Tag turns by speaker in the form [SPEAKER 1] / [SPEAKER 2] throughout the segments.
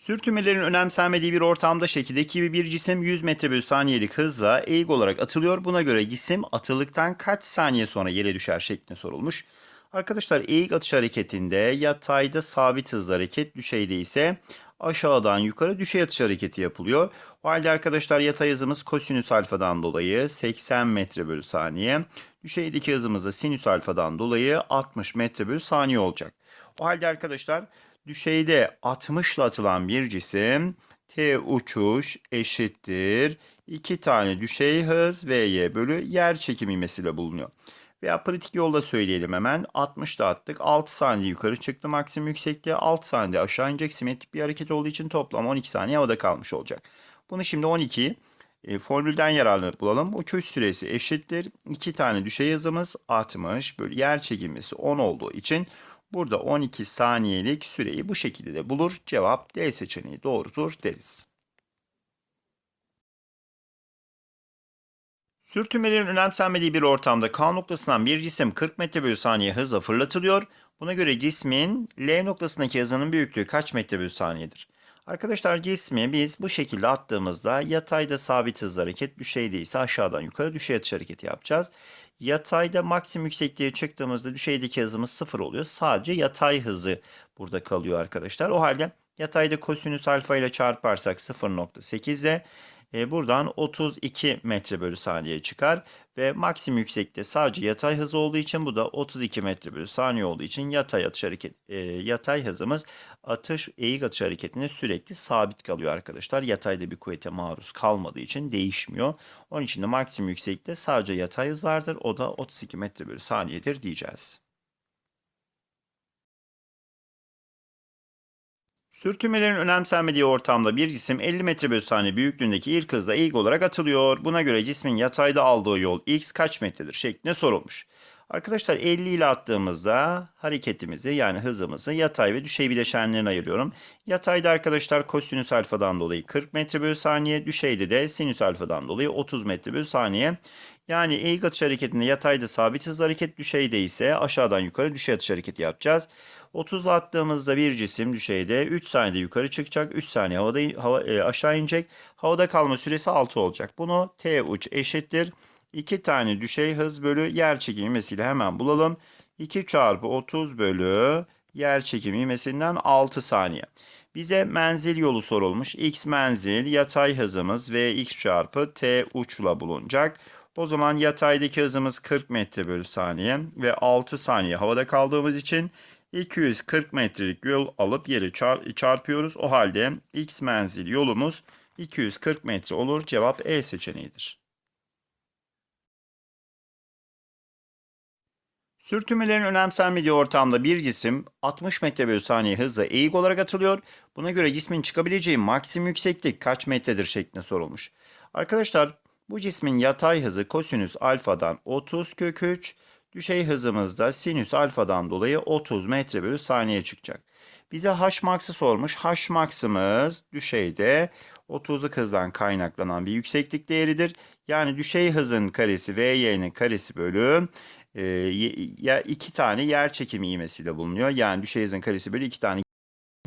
[SPEAKER 1] Sürtünmelerin önemsenmediği bir ortamda şekildeki bir cisim 100 metre bölü saniyelik hızla eğik olarak atılıyor. Buna göre cisim atıldıktan kaç saniye sonra yere düşer şeklinde sorulmuş. Arkadaşlar eğik atış hareketinde yatayda sabit hızla hareket, düşeyde ise aşağıdan yukarı düşey atış hareketi yapılıyor. O halde arkadaşlar yatay hızımız kosinüs alfadan dolayı 80 metre bölü saniye. Düşeydeki hızımız da sinüs alfadan dolayı 60 metre bölü saniye olacak. O halde arkadaşlar düşeyde 60 ile atılan bir cisim T uçuş eşittir 2 tane düşey hız Vy bölü yer çekimi ivmesiyle bulunuyor. Veya pratik yolda söyleyelim hemen. 60 da attık. 6 saniye yukarı çıktı maksimum yüksekliğe. 6 saniye aşağı inecek. Simetrik bir hareket olduğu için toplam 12 saniye havada kalmış olacak. Bunu şimdi 12 e, formülden yararlanıp bulalım. Uçuş süresi eşittir. 2 tane düşey hızımız 60 bölü yer çekilmesi 10 olduğu için burada 12 saniyelik süreyi bu şekilde de bulur. Cevap D seçeneği doğrudur deriz. Sürtünmelerin önemsenmediği bir ortamda K noktasından bir cisim 40 metre bölü saniye hızla fırlatılıyor. Buna göre cismin L noktasındaki hızının büyüklüğü kaç metre bölü saniyedir? Arkadaşlar cismi biz bu şekilde attığımızda yatayda sabit hızla hareket, düşeyde ise aşağıdan yukarı düşey atış hareketi yapacağız. Yatayda maksimum yüksekliğe çıktığımızda düşeydeki hızımız sıfır oluyor. Sadece yatay hızı burada kalıyor arkadaşlar. O halde yatayda kosinüs alfa ile çarparsak 0.8 ile e, buradan 32 metre bölü saniye çıkar ve maksimum yükseklikte sadece yatay hız olduğu için bu da 32 metre bölü saniye olduğu için yatay atış hareket e, yatay hızımız atış eğik atış hareketinde sürekli sabit kalıyor arkadaşlar. Yatayda bir kuvvete maruz kalmadığı için değişmiyor. Onun için de maksimum yükseklikte sadece yatay hız vardır. O da 32 metre bölü saniyedir diyeceğiz. Sürtünmelerin önemsenmediği ortamda bir cisim 50 metre bölü saniye büyüklüğündeki ilk hızla ilk olarak atılıyor. Buna göre cismin yatayda aldığı yol x kaç metredir şeklinde sorulmuş. Arkadaşlar 50 ile attığımızda hareketimizi yani hızımızı yatay ve düşey bileşenlerine ayırıyorum. Yatayda arkadaşlar kosinüs alfadan dolayı 40 metre bölü saniye, düşeyde de sinüs alfadan dolayı 30 metre bölü saniye. Yani eğik atış hareketinde yatayda sabit hız hareket, düşeyde ise aşağıdan yukarı düşey atış hareketi yapacağız. 30 attığımızda bir cisim düşeyde 3 saniyede yukarı çıkacak. 3 saniye havada hava, e, aşağı inecek. Havada kalma süresi 6 olacak. Bunu T uç eşittir. 2 tane düşey hız bölü yer çekimi ivmesiyle hemen bulalım. 2 çarpı 30 bölü yer çekimi ivmesinden 6 saniye. Bize menzil yolu sorulmuş. X menzil yatay hızımız v x çarpı t uçla bulunacak. O zaman yataydaki hızımız 40 metre bölü saniye ve 6 saniye havada kaldığımız için 240 metrelik yol alıp yeri çarpıyoruz. O halde x menzil yolumuz 240 metre olur. Cevap E seçeneğidir. Sürtünmelerin önemsenmediği ortamda bir cisim 60 metre bölü saniye hızla eğik olarak atılıyor. Buna göre cismin çıkabileceği maksimum yükseklik kaç metredir şeklinde sorulmuş. Arkadaşlar bu cismin yatay hızı kosinüs alfadan 30 kök 3, düşey hızımız da sinüs alfadan dolayı 30 metre bölü saniye çıkacak. Bize h max'ı sormuş. h max'ımız düşeyde 30'luk hızdan kaynaklanan bir yükseklik değeridir. Yani düşey hızın karesi vy'nin karesi bölü e, ya iki tane yer çekimi ivmesiyle bulunuyor. Yani düşey hızın karesi bölü iki tane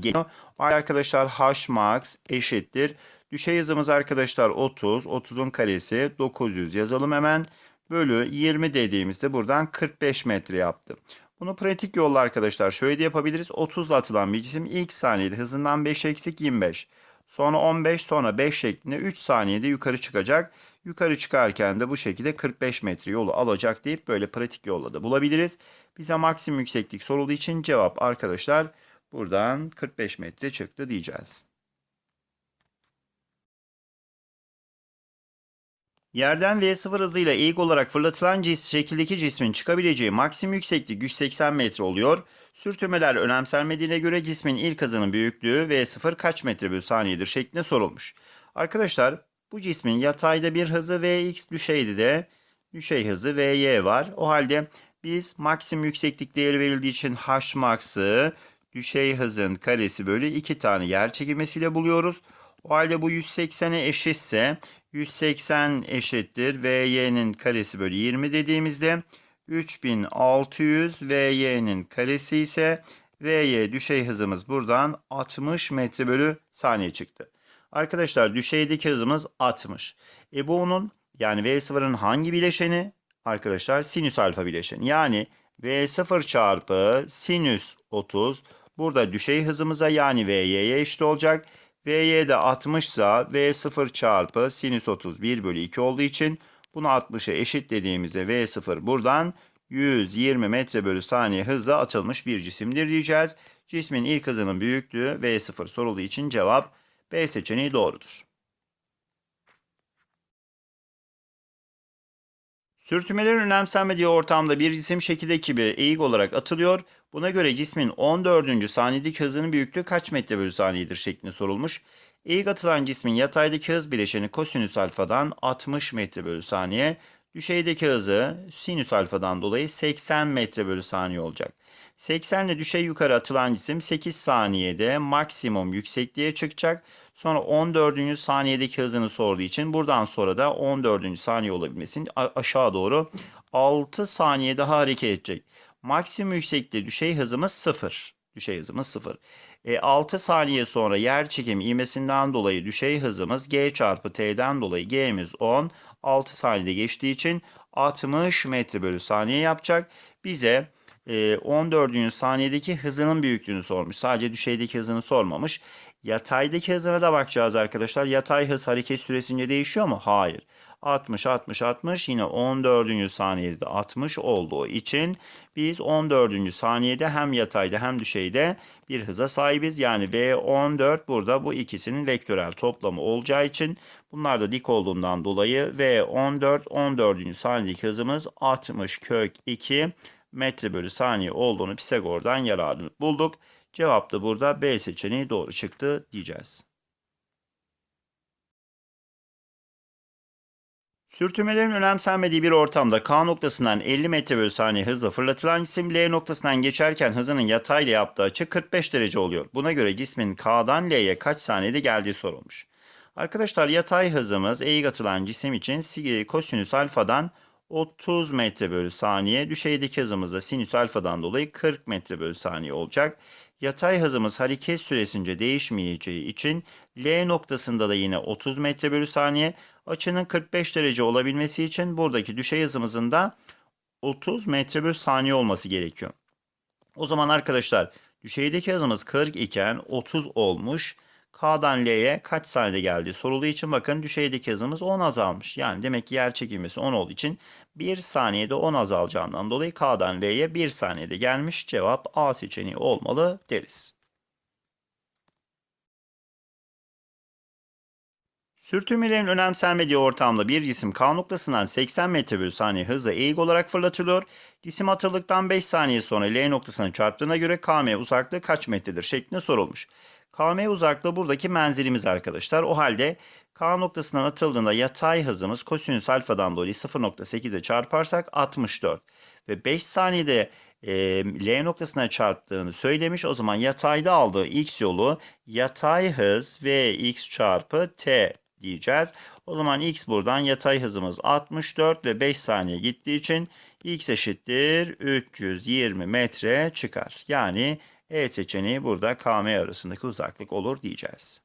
[SPEAKER 1] geliyor. Arkadaşlar h max eşittir. Düşey hızımız arkadaşlar 30. 30'un karesi 900 yazalım hemen. Bölü 20 dediğimizde buradan 45 metre yaptı. Bunu pratik yolla arkadaşlar şöyle de yapabiliriz. 30 ile atılan bir cisim ilk saniyede hızından 5 eksik 25. Sonra 15 sonra 5 şeklinde 3 saniyede yukarı çıkacak. Yukarı çıkarken de bu şekilde 45 metre yolu alacak deyip böyle pratik yolla da bulabiliriz. Bize maksimum yükseklik sorulduğu için cevap arkadaşlar buradan 45 metre çıktı diyeceğiz. Yerden V0 hızıyla eğik olarak fırlatılan cis şekildeki cismin çıkabileceği maksimum yükseklik 180 metre oluyor. Sürtünmeler önemsenmediğine göre cismin ilk hızının büyüklüğü V0 kaç metre bölü saniyedir şeklinde sorulmuş. Arkadaşlar bu cismin yatayda bir hızı Vx düşeyde de düşey hızı Vy var. O halde biz maksimum yükseklik değeri verildiği için H max'ı düşey hızın karesi bölü 2 tane yer çekilmesiyle buluyoruz. O halde bu 180'e eşitse 180 eşittir Vy'nin karesi bölü 20 dediğimizde 3600 Vy'nin karesi ise Vy düşey hızımız buradan 60 metre bölü saniye çıktı. Arkadaşlar düşeydeki hızımız 60. E bu onun yani V0'ın hangi bileşeni? Arkadaşlar sinüs alfa bileşeni. Yani V0 çarpı sinüs 30 burada düşey hızımıza yani Vy'ye eşit olacak. Vy de 60 ise V0 çarpı sinüs 30 1 bölü 2 olduğu için bunu 60'a eşitlediğimizde V0 buradan 120 metre bölü saniye hızla atılmış bir cisimdir diyeceğiz. Cismin ilk hızının büyüklüğü V0 sorulduğu için cevap B seçeneği doğrudur. Sürtünmelerin önemsenmediği ortamda bir cisim şekildeki gibi eğik olarak atılıyor. Buna göre cismin 14. saniyedeki hızının büyüklüğü kaç metre bölü saniyedir şeklinde sorulmuş. Eğik atılan cismin yataydaki hız bileşeni kosinüs alfadan 60 metre bölü saniye, düşeydeki hızı sinüs alfadan dolayı 80 metre bölü saniye olacak. 80 ile düşey yukarı atılan cisim 8 saniyede maksimum yüksekliğe çıkacak. Sonra 14. saniyedeki hızını sorduğu için buradan sonra da 14. saniye olabilmesinin aşağı doğru 6 saniye daha hareket edecek. Maksimum yüksekliği düşey hızımız 0. Düşey hızımız 0. E, 6 saniye sonra yer çekimi ivmesinden dolayı düşey hızımız g çarpı t'den dolayı g'miz 10. 6 saniyede geçtiği için 60 metre bölü saniye yapacak. Bize 14. E, saniyedeki hızının büyüklüğünü sormuş. Sadece düşeydeki hızını sormamış. Yataydaki hızına da bakacağız arkadaşlar. Yatay hız hareket süresince değişiyor mu? Hayır. 60, 60, 60 yine 14. saniyede 60 olduğu için biz 14. saniyede hem yatayda hem düşeyde bir hıza sahibiz. Yani V14 burada bu ikisinin vektörel toplamı olacağı için bunlar da dik olduğundan dolayı V14 14. saniyedeki hızımız 60 kök 2 metre bölü saniye olduğunu Pisagor'dan yararlanıp bulduk. Cevap da burada B seçeneği doğru çıktı diyeceğiz. Sürtünmelerin önemsenmediği bir ortamda K noktasından 50 metre bölü saniye hızla fırlatılan cisim L noktasından geçerken hızının yatayla yaptığı açı 45 derece oluyor. Buna göre cismin K'dan L'ye kaç saniyede geldiği sorulmuş. Arkadaşlar yatay hızımız eğik atılan cisim için kosinüs alfadan 30 metre bölü saniye. Düşeydeki hızımız da sinüs alfadan dolayı 40 metre bölü saniye olacak. Yatay hızımız hareket süresince değişmeyeceği için L noktasında da yine 30 metre bölü saniye. Açının 45 derece olabilmesi için buradaki düşey hızımızın da 30 metre bölü saniye olması gerekiyor. O zaman arkadaşlar düşeydeki hızımız 40 iken 30 olmuş. K'dan L'ye kaç saniyede geldiği sorulduğu için bakın düşeydeki hızımız 10 azalmış. Yani demek ki yer çekilmesi 10 olduğu için 1 saniyede 10 azalacağından dolayı K'dan L'ye 1 saniyede gelmiş. Cevap A seçeneği olmalı deriz. Sürtünmelerin önemsenmediği ortamda bir cisim K noktasından 80 metre bölü saniye hızla eğik olarak fırlatılıyor. Cisim atıldıktan 5 saniye sonra L noktasına çarptığına göre KM uzaklığı kaç metredir şeklinde sorulmuş. KM uzaklığı buradaki menzilimiz arkadaşlar. O halde K noktasından atıldığında yatay hızımız kosinüs alfadan dolayı 0.8'e çarparsak 64. Ve 5 saniyede e, L noktasına çarptığını söylemiş. O zaman yatayda aldığı x yolu yatay hız v x çarpı t diyeceğiz. O zaman x buradan yatay hızımız 64 ve 5 saniye gittiği için x eşittir 320 metre çıkar. Yani E seçeneği burada KM arasındaki uzaklık olur diyeceğiz.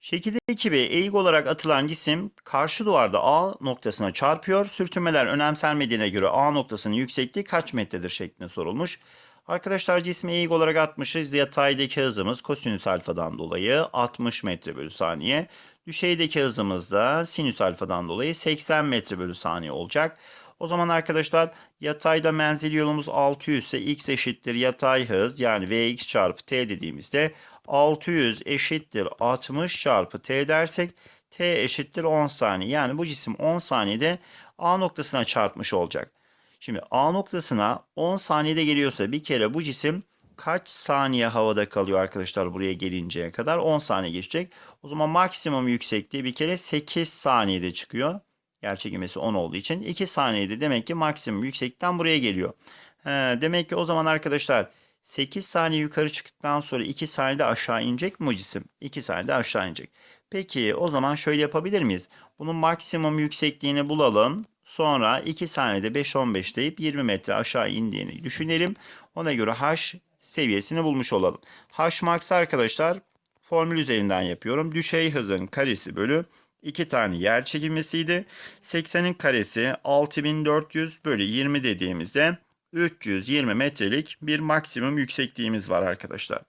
[SPEAKER 1] Şekildeki gibi eğik olarak atılan cisim karşı duvarda A noktasına çarpıyor. Sürtünmeler önemsenmediğine göre A noktasının yüksekliği kaç metredir şeklinde sorulmuş. Arkadaşlar cismi eğik olarak atmışız. Yataydaki hızımız kosinüs alfadan dolayı 60 metre bölü saniye. Düşeydeki hızımız da sinüs alfadan dolayı 80 metre bölü saniye olacak. O zaman arkadaşlar yatayda menzil yolumuz 600 ise x eşittir yatay hız yani vx çarpı t dediğimizde 600 eşittir 60 çarpı t dersek t eşittir 10 saniye. Yani bu cisim 10 saniyede A noktasına çarpmış olacak. Şimdi A noktasına 10 saniyede geliyorsa bir kere bu cisim kaç saniye havada kalıyor arkadaşlar buraya gelinceye kadar? 10 saniye geçecek. O zaman maksimum yüksekliği bir kere 8 saniyede çıkıyor. Yer çekilmesi 10 olduğu için 2 saniyede demek ki maksimum yükseklikten buraya geliyor. He, demek ki o zaman arkadaşlar 8 saniye yukarı çıktıktan sonra 2 saniyede aşağı inecek mi bu cisim? 2 saniyede aşağı inecek. Peki o zaman şöyle yapabilir miyiz? Bunun maksimum yüksekliğini bulalım. Sonra 2 saniyede 5-15 deyip 20 metre aşağı indiğini düşünelim. Ona göre H seviyesini bulmuş olalım. H max arkadaşlar formül üzerinden yapıyorum. Düşey hızın karesi bölü 2 tane yer çekilmesiydi. 80'in karesi 6400 bölü 20 dediğimizde 320 metrelik bir maksimum yüksekliğimiz var arkadaşlar.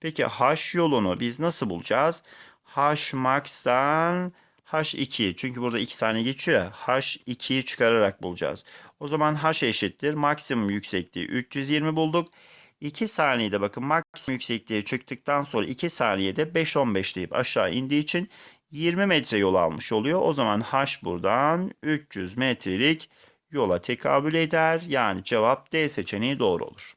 [SPEAKER 1] Peki H yolunu biz nasıl bulacağız? H max'tan H2 çünkü burada 2 saniye geçiyor ya H2'yi çıkararak bulacağız. O zaman H eşittir maksimum yüksekliği 320 bulduk. 2 saniyede bakın maksimum yüksekliğe çıktıktan sonra 2 saniyede 5-15 deyip aşağı indiği için 20 metre yol almış oluyor. O zaman H buradan 300 metrelik yola tekabül eder. Yani cevap D seçeneği doğru olur.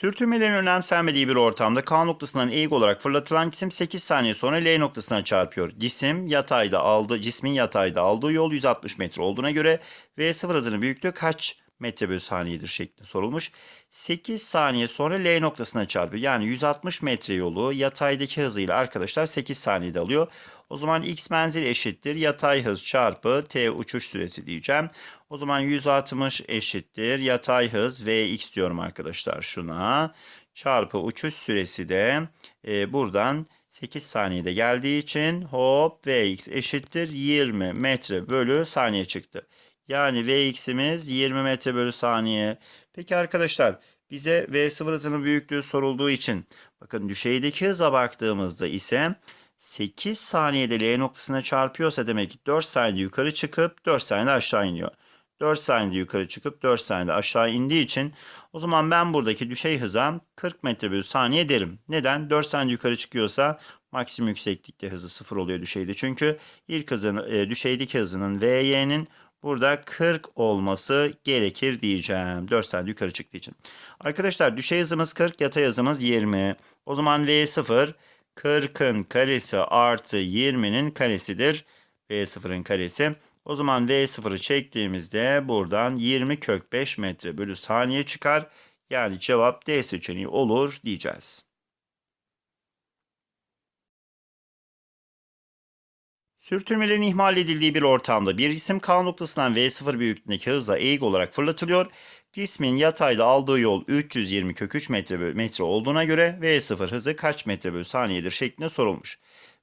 [SPEAKER 1] Sürtünmelerin önemsenmediği bir ortamda K noktasından eğik olarak fırlatılan cisim 8 saniye sonra L noktasına çarpıyor. Cisim yatayda aldığı, cismin yatayda aldığı yol 160 metre olduğuna göre V0 hızının büyüklüğü kaç metre bölü saniyedir şeklinde sorulmuş. 8 saniye sonra L noktasına çarpıyor. Yani 160 metre yolu yataydaki hızıyla arkadaşlar 8 saniyede alıyor. O zaman x menzil eşittir yatay hız çarpı t uçuş süresi diyeceğim. O zaman 160 eşittir yatay hız vx diyorum arkadaşlar şuna. Çarpı uçuş süresi de e, buradan 8 saniyede geldiği için hop vx eşittir 20 metre bölü saniye çıktı. Yani Vx'imiz 20 metre bölü saniye. Peki arkadaşlar bize V0 hızının büyüklüğü sorulduğu için bakın düşeydeki hıza baktığımızda ise 8 saniyede L noktasına çarpıyorsa demek ki 4 saniyede yukarı çıkıp 4 saniyede aşağı iniyor. 4 saniyede yukarı çıkıp 4 saniyede aşağı indiği için o zaman ben buradaki düşey hıza 40 metre bölü saniye derim. Neden? 4 saniyede yukarı çıkıyorsa maksimum yükseklikte hızı 0 oluyor düşeyde. Çünkü ilk hızın, e, düşeydeki hızının Vy'nin Burada 40 olması gerekir diyeceğim. 4 saniye yukarı çıktığı için. Arkadaşlar düşey hızımız 40, yatay hızımız 20. O zaman V0 40'ın karesi artı 20'nin karesidir. V0'ın karesi. O zaman V0'ı çektiğimizde buradan 20 kök 5 metre bölü saniye çıkar. Yani cevap D seçeneği olur diyeceğiz. Sürtünmelerin ihmal edildiği bir ortamda bir cisim K noktasından V0 büyüklüğündeki hızla eğik olarak fırlatılıyor. Cismin yatayda aldığı yol 320 kök 3 metre bölü metre olduğuna göre V0 hızı kaç metre bölü saniyedir şeklinde sorulmuş.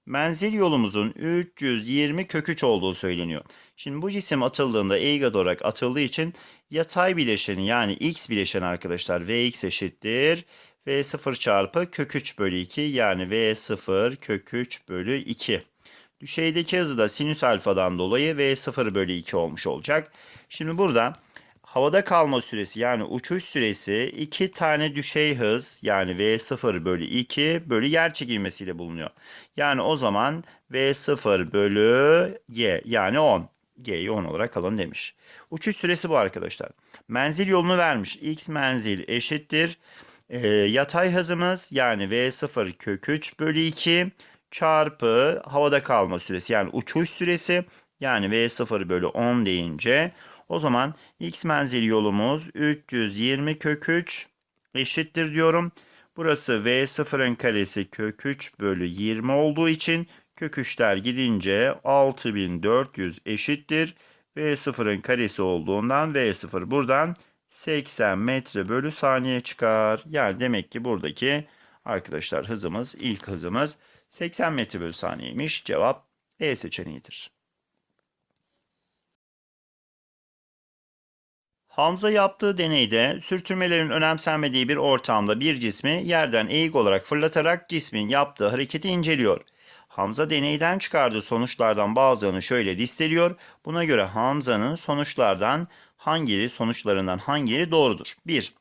[SPEAKER 1] Menzil yolumuzun 320 kök 3 olduğu söyleniyor. Şimdi bu cisim atıldığında eğik olarak atıldığı için yatay bileşeni yani x bileşeni arkadaşlar Vx eşittir. V0 çarpı kök 3 bölü 2 yani V0 kök 3 bölü 2. Düşeydeki hızı da sinüs alfadan dolayı V0 bölü 2 olmuş olacak. Şimdi burada havada kalma süresi yani uçuş süresi 2 tane düşey hız yani V0 bölü 2 bölü yer çekilmesiyle bulunuyor. Yani o zaman V0 bölü Y yani 10. G'yi 10 olarak alın demiş. Uçuş süresi bu arkadaşlar. Menzil yolunu vermiş. X menzil eşittir. E, yatay hızımız yani V0 kök 3 bölü 2 çarpı havada kalma süresi yani uçuş süresi yani V0 bölü 10 deyince o zaman x menzil yolumuz 320 kök 3 eşittir diyorum. Burası V0'ın karesi kök 3 bölü 20 olduğu için kök 3'ler gidince 6400 eşittir. V0'ın karesi olduğundan V0 buradan 80 metre bölü saniye çıkar. Yani demek ki buradaki arkadaşlar hızımız ilk hızımız 80 metre bölü saniyeymiş. Cevap E seçeneğidir. Hamza yaptığı deneyde sürtünmelerin önemsenmediği bir ortamda bir cismi yerden eğik olarak fırlatarak cismin yaptığı hareketi inceliyor. Hamza deneyden çıkardığı sonuçlardan bazılarını şöyle listeliyor. Buna göre Hamza'nın sonuçlardan hangileri sonuçlarından hangileri doğrudur? 1.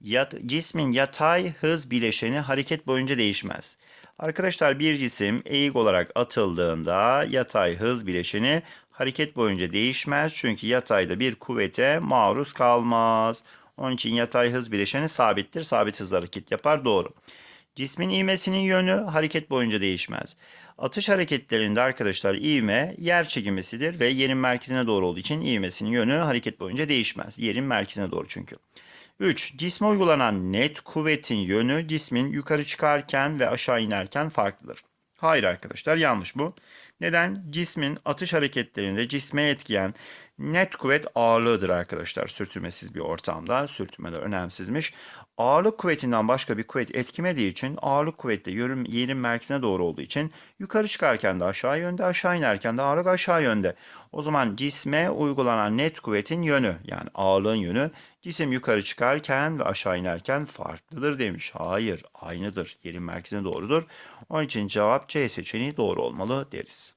[SPEAKER 1] Yat, cismin yatay hız bileşeni hareket boyunca değişmez. Arkadaşlar bir cisim eğik olarak atıldığında yatay hız bileşeni hareket boyunca değişmez. Çünkü yatayda bir kuvvete maruz kalmaz. Onun için yatay hız bileşeni sabittir. Sabit hızla hareket yapar. Doğru. Cismin ivmesinin yönü hareket boyunca değişmez. Atış hareketlerinde arkadaşlar ivme yer çekimesidir ve yerin merkezine doğru olduğu için ivmesinin yönü hareket boyunca değişmez. Yerin merkezine doğru çünkü. 3. Cisme uygulanan net kuvvetin yönü cismin yukarı çıkarken ve aşağı inerken farklıdır. Hayır arkadaşlar yanlış bu. Neden? Cismin atış hareketlerinde cisme etkileyen net kuvvet ağırlığıdır arkadaşlar. Sürtünmesiz bir ortamda sürtünmeler önemsizmiş. Ağırlık kuvvetinden başka bir kuvvet etkimediği için ağırlık kuvveti yerin, yerin merkezine doğru olduğu için yukarı çıkarken de aşağı yönde aşağı inerken de ağırlık aşağı yönde. O zaman cisme uygulanan net kuvvetin yönü yani ağırlığın yönü cisim yukarı çıkarken ve aşağı inerken farklıdır demiş. Hayır aynıdır yerin merkezine doğrudur. Onun için cevap C seçeneği doğru olmalı deriz.